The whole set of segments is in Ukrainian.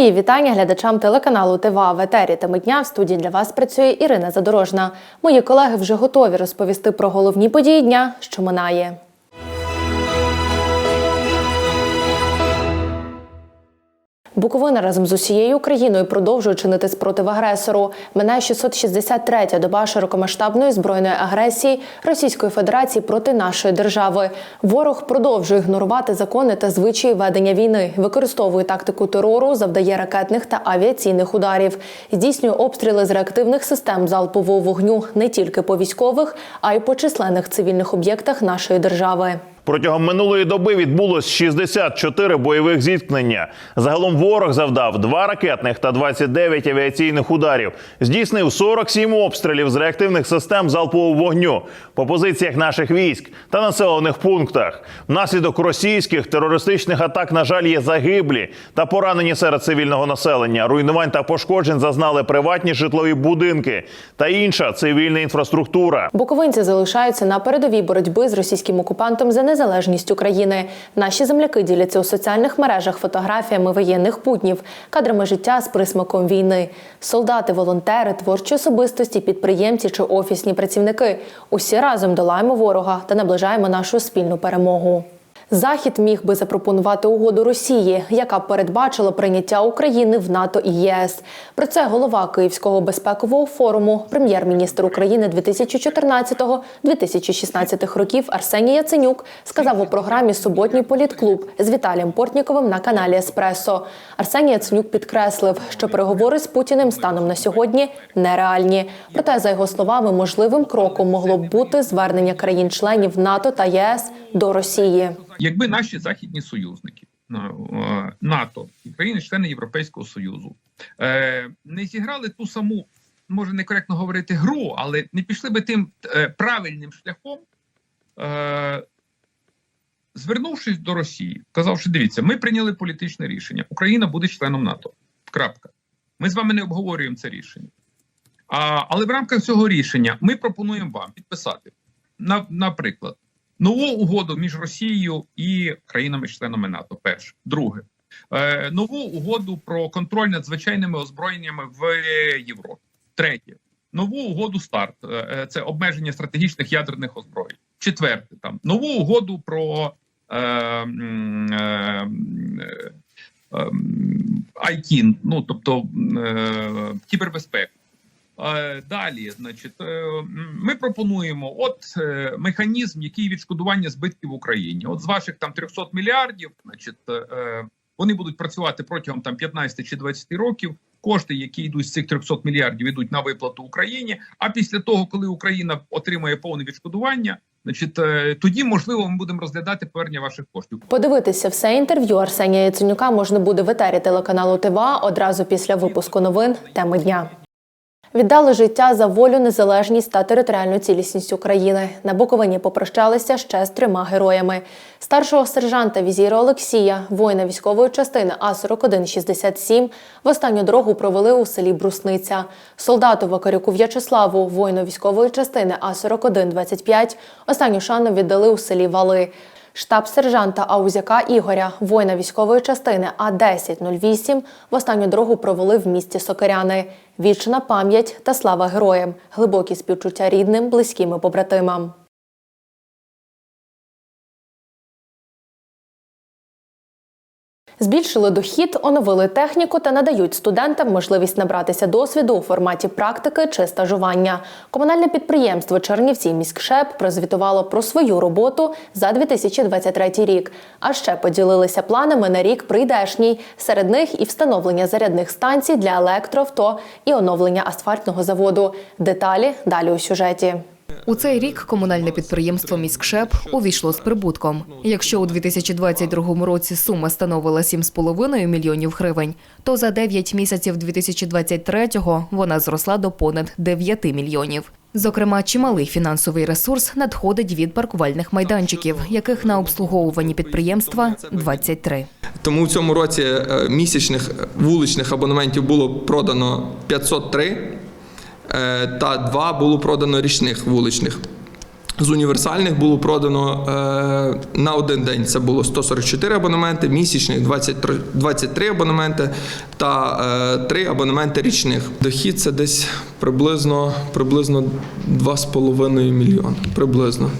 Мої вітання глядачам телеканалу ТВА в етері теми дня. В студії для вас працює Ірина Задорожна. Мої колеги вже готові розповісти про головні події дня, що минає. Буковина разом з усією Україною продовжує чинити спротив агресору. Минає 663-я доба широкомасштабної збройної агресії Російської Федерації проти нашої держави. Ворог продовжує ігнорувати закони та звичаї ведення війни, використовує тактику терору, завдає ракетних та авіаційних ударів, здійснює обстріли з реактивних систем залпового вогню не тільки по військових, а й по численних цивільних об'єктах нашої держави. Протягом минулої доби відбулось 64 бойових зіткнення. Загалом ворог завдав 2 ракетних та 29 авіаційних ударів. Здійснив 47 обстрілів з реактивних систем залпового вогню по позиціях наших військ та населених пунктах. Внаслідок російських терористичних атак, на жаль, є загиблі та поранені серед цивільного населення. Руйнувань та пошкоджень зазнали приватні житлові будинки та інша цивільна інфраструктура. Буковинці залишаються на передовій боротьби з російським окупантом за незалежність України. Наші земляки діляться у соціальних мережах фотографіями воєнних буднів, кадрами життя з присмаком війни. Солдати, волонтери, творчі особистості, підприємці чи офісні працівники. Усі разом долаємо ворога та наближаємо нашу спільну перемогу. Захід міг би запропонувати угоду Росії, яка передбачила прийняття України в НАТО і ЄС. Про це голова Київського безпекового форуму, прем'єр-міністр України 2014-2016 років Арсеній Яценюк сказав у програмі Суботній політклуб з Віталієм Портніковим на каналі Еспресо. Арсеній Яценюк підкреслив, що переговори з Путіним станом на сьогодні нереальні. Проте, за його словами, можливим кроком могло б бути звернення країн-членів НАТО та ЄС до Росії. Якби наші західні союзники е, НАТО і країни-члени Європейського Союзу е, не зіграли ту саму, може некоректно говорити, гру, але не пішли би тим е, правильним шляхом, звернувшись до Росії, казавши, дивіться, ми прийняли політичне рішення. Україна буде членом НАТО. Крапка. Ми з вами не обговорюємо це рішення. Але в рамках цього рішення ми пропонуємо вам підписати, на, наприклад, нову угоду між Росією і країнами-членами НАТО. Перше, друге, е, нову угоду про контроль над звичайними озброєннями в Європі. Третє, нову угоду старт е, це обмеження стратегічних ядерних озброєнь. Четверте, там нову угоду про е, е, е, е, ну тобто е, кібербезпеку. Е, Далі, значить, е, ми пропонуємо от е, механізм, який відшкодування збитків в Україні. От з ваших там 300 мільярдів, значить, вони будуть працювати протягом там 15 чи 20 років. Кошти, які йдуть з цих 300 мільярдів, йдуть на виплату Україні. А після того, коли Україна отримає повне відшкодування, значить, тоді можливо ми будемо розглядати повернення ваших коштів. Подивитися все інтерв'ю Арсенія Яценюка можна буде в етері телеканалу ТВА одразу після випуску новин теми дня. Віддали життя за волю, незалежність та територіальну цілісність України. На Буковині попрощалися ще з трьома героями: старшого сержанта візіра Олексія, воїна військової частини А 4167 В останню дорогу провели у селі Брусниця. Солдату Вакарюку В'ячеславу, воїну військової частини А 4125 Останню шану віддали у селі Вали. Штаб сержанта Аузяка Ігоря, воїна військової частини А-1008, в останню дорогу провели в місті Сокиряни. Вічна пам'ять та слава героям, глибокі співчуття рідним, близьким і побратимам. Збільшили дохід, оновили техніку та надають студентам можливість набратися досвіду у форматі практики чи стажування. Комунальне підприємство Чернівці міськшеп прозвітувало про свою роботу за 2023 рік. А ще поділилися планами на рік прийдешній. Серед них і встановлення зарядних станцій для електроавто, і оновлення асфальтного заводу. Деталі далі у сюжеті. У цей рік комунальне підприємство «Міськшеп» увійшло з прибутком. Якщо у 2022 році сума становила 7,5 мільйонів гривень, то за 9 місяців 2023-го вона зросла до понад 9 мільйонів. Зокрема, чималий фінансовий ресурс надходить від паркувальних майданчиків, яких на обслуговуванні підприємства 23. Тому в цьому році е, місячних вуличних абонементів було продано 503 е, та два було продано річних вуличних. З універсальних було продано е, на один день. Це було 144 абонементи, місячних 23, 23 абонементи та е, 3 абонементи річних. Дохід це десь приблизно, приблизно 2,5 мільйони. Приблизно.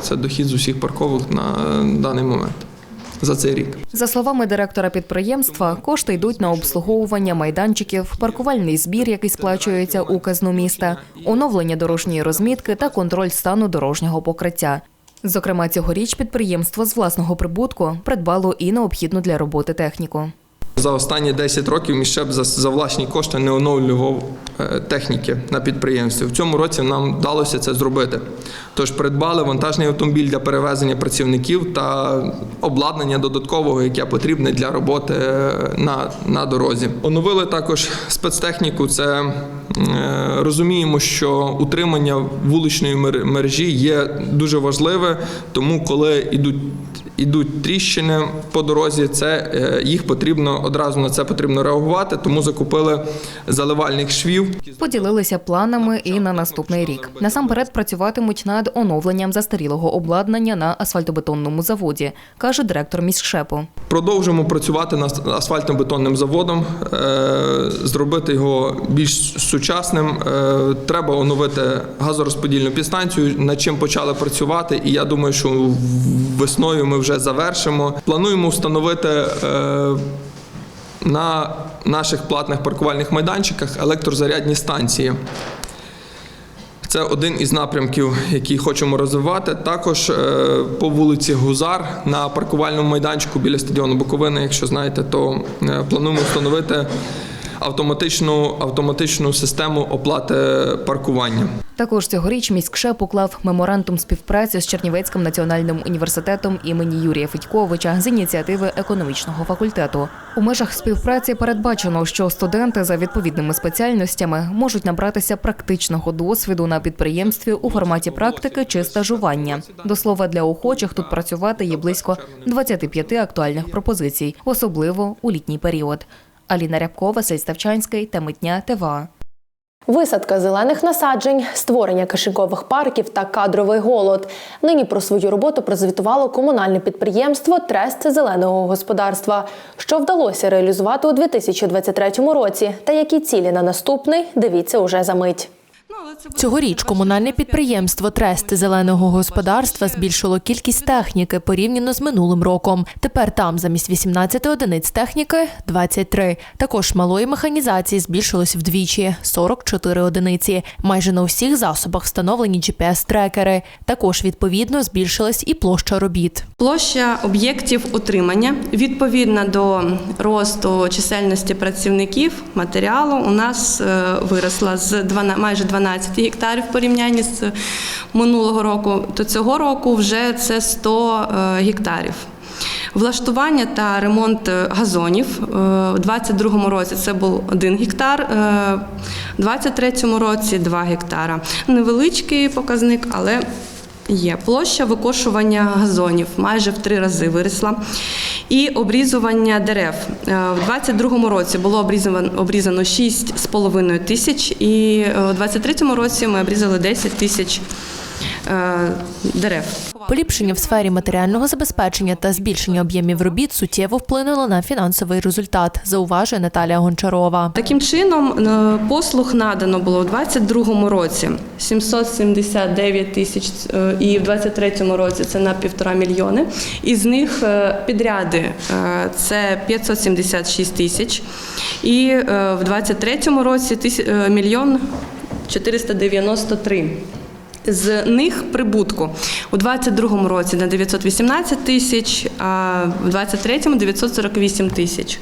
Це дохід з усіх парковок на е, даний момент за цей рік. За словами директора підприємства, кошти йдуть на обслуговування майданчиків, паркувальний збір, який сплачується у казну міста, оновлення дорожньої розмітки та контроль стану дорожнього покриття. Зокрема, цьогоріч підприємство з власного прибутку придбало і необхідну для роботи техніку. За останні 10 років міщеб за, за власні кошти не оновлював е, техніки на підприємстві. В цьому році нам вдалося це зробити. Тож придбали вантажний автомобіль для перевезення працівників та обладнання додаткового, яке потрібне для роботи е, на, на дорозі. Оновили також спецтехніку. Це е, розуміємо, що утримання вуличної мер- мережі є дуже важливе, тому коли йдуть ідуть тріщини по дорозі, це е, їх потрібно одразу на це потрібно реагувати, тому закупили заливальних швів. Поділилися планами і на наступний рік. Насамперед працюватимуть над оновленням застарілого обладнання на асфальтобетонному заводі, каже директор міськшепу. Продовжуємо працювати над асфальтно-бетонним заводом, е, зробити його більш сучасним. Е, Треба оновити газорозподільну підстанцію, над чим почали працювати. І я думаю, що весною ми вже завершимо. Плануємо встановити. На наших платних паркувальних майданчиках електрозарядні станції. Це один із напрямків, який хочемо розвивати. Також е, по вулиці Гузар на паркувальному майданчику біля стадіону Буковини, якщо знаєте, то е, плануємо встановити автоматичну, автоматичну систему оплати паркування. Також цьогоріч міськшеп уклав меморандум співпраці з Чернівецьким національним університетом імені Юрія Федьковича з ініціативи економічного факультету. У межах співпраці передбачено, що студенти за відповідними спеціальностями можуть набратися практичного досвіду на підприємстві у форматі практики чи стажування. До слова, для охочих тут працювати є близько 25 актуальних пропозицій, особливо у літній період. Аліна Рябкова, Василь Ставчанський, теми дня ТВА. Висадка зелених насаджень, створення кишенькових парків та кадровий голод. Нині про свою роботу прозвітувало комунальне підприємство Трест зеленого господарства. Що вдалося реалізувати у 2023 році, та які цілі на наступний, дивіться уже за мить. Цьогоріч комунальне підприємство Трест зеленого господарства збільшило кількість техніки порівняно з минулим роком. Тепер там замість 18 одиниць техніки 23. Також малої механізації збільшилось вдвічі 44 одиниці. Майже на усіх засобах встановлені GPS-трекери. Також відповідно збільшилась і площа робіт. Площа об'єктів утримання відповідно до росту чисельності працівників матеріалу у нас е, виросла з 12, майже 12 гектарів в порівнянні з минулого року. То цього року вже це 100 е, гектарів. Влаштування та ремонт е, газонів е, у 2022 році це був 1 гектар, у 2023 році 2 гектара. Невеличкий показник, але Є площа викошування газонів майже в три рази виросла. І обрізування дерев. Е, В 22-му році було обрізано, обрізано 6,5 тисяч, і в у 23-му році ми обрізали 10 тисяч е, дерев. Поліпшення в сфері матеріального забезпечення та збільшення об'ємів робіт суттєво вплинуло на фінансовий результат, зауважує Наталія Гончарова. Таким чином, е, послуг надано було у 2022 році 779 тисяч, е, і в 2023 році це на півтора мільйони. Із них е, підряди це 576 тисяч, і в 2023 році мільйон 493. З них прибутку у 22-му році на 918 тисяч, а в 23-му 948 тисяч.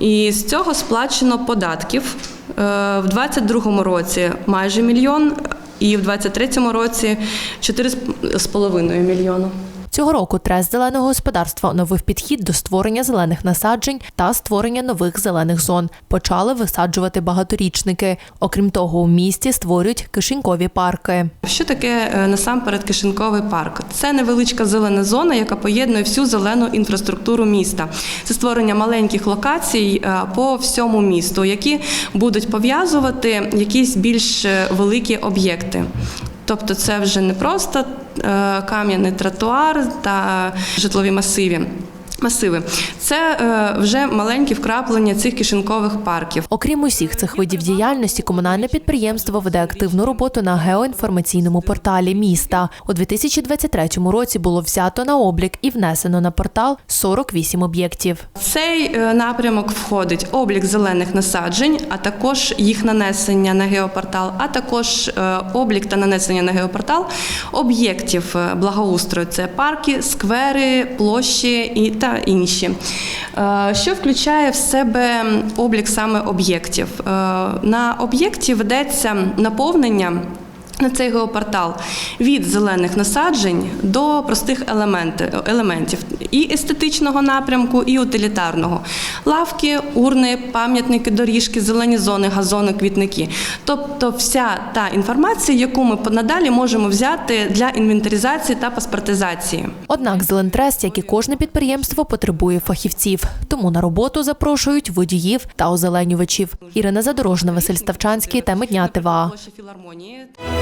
І з цього сплачено податків е, в 22-му році майже мільйон, і в 23-му році 4,5 мільйона. Цього року Трест зеленого господарства оновив підхід до створення зелених насаджень та створення нових зелених зон. Почали висаджувати багаторічники. Окрім того, у місті створюють кишенькові парки. Що таке е, насамперед кишеньковий парк? Це невеличка зелена зона, яка поєднує всю зелену інфраструктуру міста. Це створення маленьких локацій е, по всьому місту, які будуть пов'язувати якісь більш е, великі об'єкти. Тобто, це вже не просто е, кам'яний тротуар та житлові масиві. Масиви це е, вже маленькі вкраплення цих кишенькових парків. Окрім усіх цих видів діяльності, комунальне підприємство веде активну роботу на геоінформаційному порталі міста. У 2023 році було взято на облік і внесено на портал 48 об'єктів. Цей е, напрямок входить облік зелених насаджень, а також їх нанесення на геопортал, а також е, облік та нанесення на геопортал об'єктів благоустрою. Це парки, сквери, площі і та інші. Е, Що включає в себе облік саме об'єктів? Е, На об'єкті ведеться наповнення. На цей геопортал від зелених насаджень до простих елементів і естетичного напрямку, і утилітарного. Лавки, урни, пам'ятники, доріжки, зелені зони, газони, квітники. Тобто вся та інформація, яку ми надалі можемо взяти для інвентаризації та паспортизації. Однак Зелентрест, як і кожне підприємство, потребує фахівців. Тому на роботу запрошують водіїв та озеленювачів. Ірина Задорожна, Василь Ставчанський, теми дня ТВА.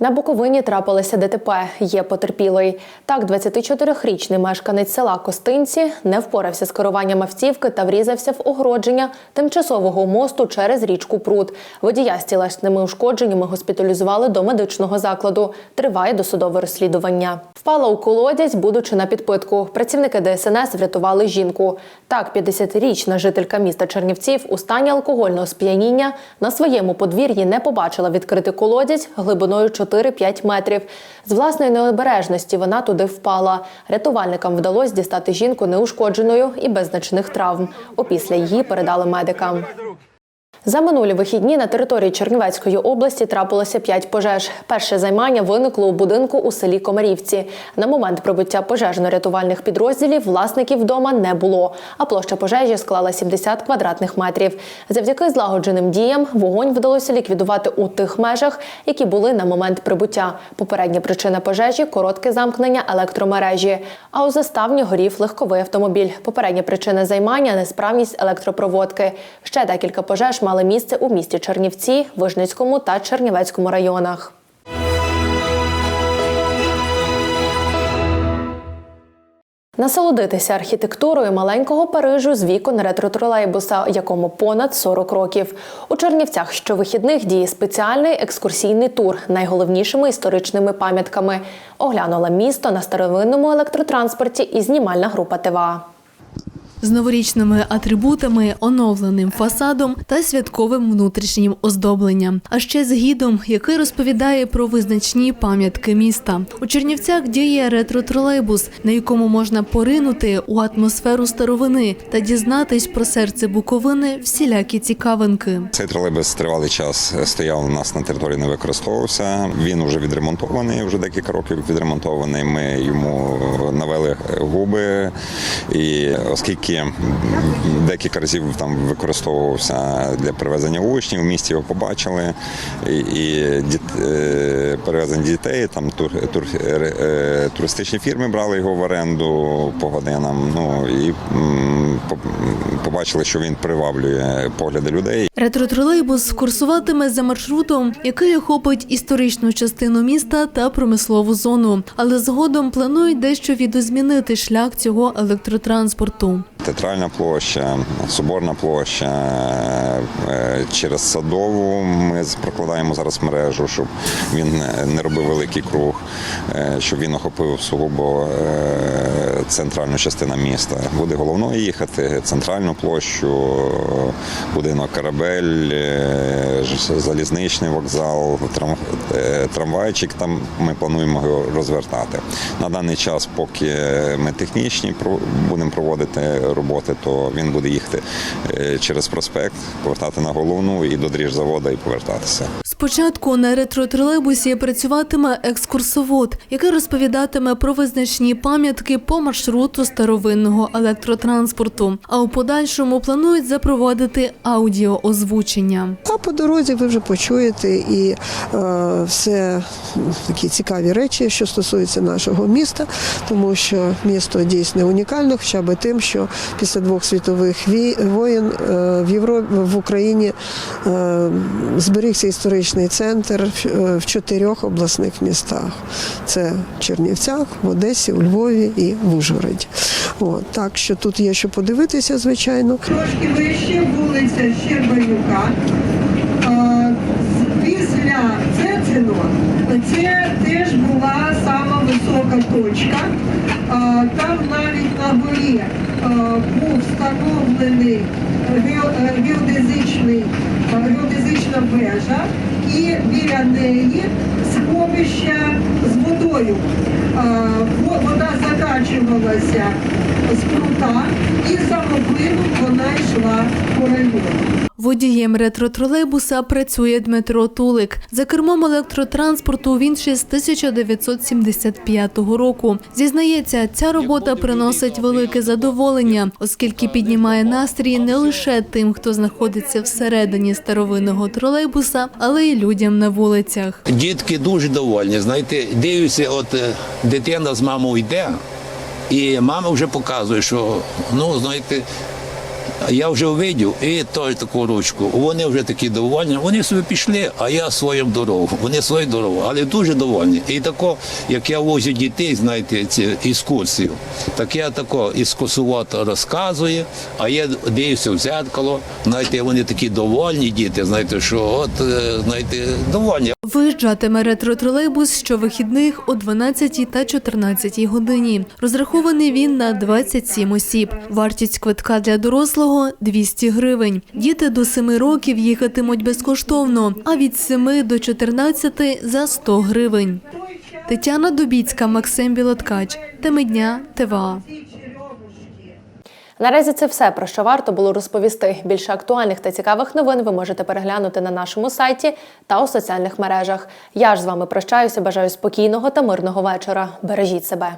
На Буковині трапилося ДТП. Є потерпілий. Так, 24-річний мешканець села Костинці не впорався з керуванням автівки та врізався в огородження тимчасового мосту через річку Прут. Водія з тілесними ушкодженнями госпіталізували до медичного закладу. Триває досудове розслідування. Впала у колодязь, будучи на підпитку. Працівники ДСНС врятували жінку. Так, 50-річна жителька міста Чернівців у стані алкогольного сп'яніння на своєму подвір'ї не побачила відкритий колодязь глибиною 4-5 метрів. З власної необережності вона туди впала. Рятувальникам вдалося дістати жінку неушкодженою і без значних травм. Опісля її передали медикам. За минулі вихідні на території Чернівецької області трапилося п'ять пожеж. Перше займання виникло у будинку у селі Комарівці. На момент прибуття пожежно-рятувальних підрозділів власників вдома не було, а площа пожежі склала 70 квадратних метрів. Завдяки злагодженим діям вогонь вдалося ліквідувати у тих межах, які були на момент прибуття. Попередня причина пожежі коротке замкнення електромережі. А у заставні горів легковий автомобіль. Попередня причина займання несправність електропроводки. Ще декілька пожеж мали місце у місті Чернівці, Вижницькому та Чернівецькому районах. Насолодитися архітектурою маленького Парижу з вікон ретро-тролейбуса, якому понад 40 років. У Чернівцях щовихідних діє спеціальний екскурсійний тур найголовнішими історичними пам'ятками. Оглянула місто на старовинному електротранспорті і знімальна група ТВА. З новорічними атрибутами, оновленим фасадом та святковим внутрішнім оздобленням, а ще з гідом, який розповідає про визначні пам'ятки міста. У Чернівцях діє ретро-тролейбус, на якому можна поринути у атмосферу старовини та дізнатись про серце Буковини всілякі цікавинки. Цей тролейбус тривалий час стояв у нас на території, не використовувався. Він вже відремонтований, вже декілька років відремонтований. Ми йому навели губи, і оскільки декілька разів там використовувався для перевезення учнів, в місті його побачили і, і діт, е, перевезення дітей. Там тур, тур, е, туристичні фірми брали його в оренду по годинам. Ну і побачили, що він приваблює погляди людей. Ретро-тролейбус курсуватиме за маршрутом, який охопить історичну частину міста та промислову зону. Але згодом планують дещо відозмінити шлях цього електротранспорту. Театральна площа, Соборна площа, е, через Садову. Ми прокладаємо зараз мережу, щоб він не робив великий круг, е, щоб він охопив сугубо е, центральну частину міста. Буде головною їхати, центральну площу, будинок Корабель, е, залізничний вокзал, е, трамвайчик. Там ми плануємо його розвертати. На даний час, поки ми технічні будемо проводити роботи, то він буде їхати е, через проспект, повертати на головну і до дріжзавода і повертатися. Спочатку на ретро-тролейбусі працюватиме екскурсовод, який розповідатиме про визначні пам'ятки по маршруту старовинного електротранспорту. А у подальшому планують запровадити аудіоозвучення. А по дорозі ви вже почуєте і е, все такі цікаві речі, що стосуються нашого міста, тому що місто дійсно унікально, хоча б тим, що після двох світових воєн е, в Європі в Україні е, зберігся історичний центр в, е, чотирьох обласних містах: це Чернівцях, в Одесі, у Львові і в Ужгороді. От, так що тут є що подивитися, звичайно. Трошки вище вулиця Щербанюка. Після Цецино це теж була сама висока точка. Там навіть на горі був встановлений гео- геодезичний, геодезична вежа і біля неї сховища з водою. А, Вода закачувалася з прута і самоплином вона йшла по району. Водієм ретро-тролейбуса працює Дмитро Тулик. За кермом електротранспорту він ще з 1975 року. Зізнається, ця робота приносить велике задоволення, оскільки піднімає настрій не лише тим, хто знаходиться всередині старовинного тролейбуса, але й людям на вулицях. Дітки дуже довольні. Знаєте, дивлюся, от е, дитина з мамою йде, і мама вже показує, що ну знаєте. Я вже увидів і той таку ручку. Вони вже такі довольні. Вони собі пішли, а я свою дорогу. Вони свою дорогу, але дуже довольні. І тако, як я возю дітей, знаєте, ці екскурсію, так я тако екскурсовод розказую, а я дивлюся в зеркало. Знаєте, вони такі довольні діти, знаєте, що от е, знаєте, довольні. Виїжджатиме ретро-тролейбус щовихідних о 12 та 14 годині. Розрахований він на 27 осіб. Вартість квитка для дорослого 200 гривень. Діти до 7 років їхатимуть безкоштовно, а від 7 до 14 за 100 гривень. Тетяна Дубіцька, Максим Білоткач. Теми дня ТВА. Наразі це все про що варто було розповісти. Більше актуальних та цікавих новин ви можете переглянути на нашому сайті та у соціальних мережах. Я ж з вами прощаюся. Бажаю спокійного та мирного вечора. Бережіть себе.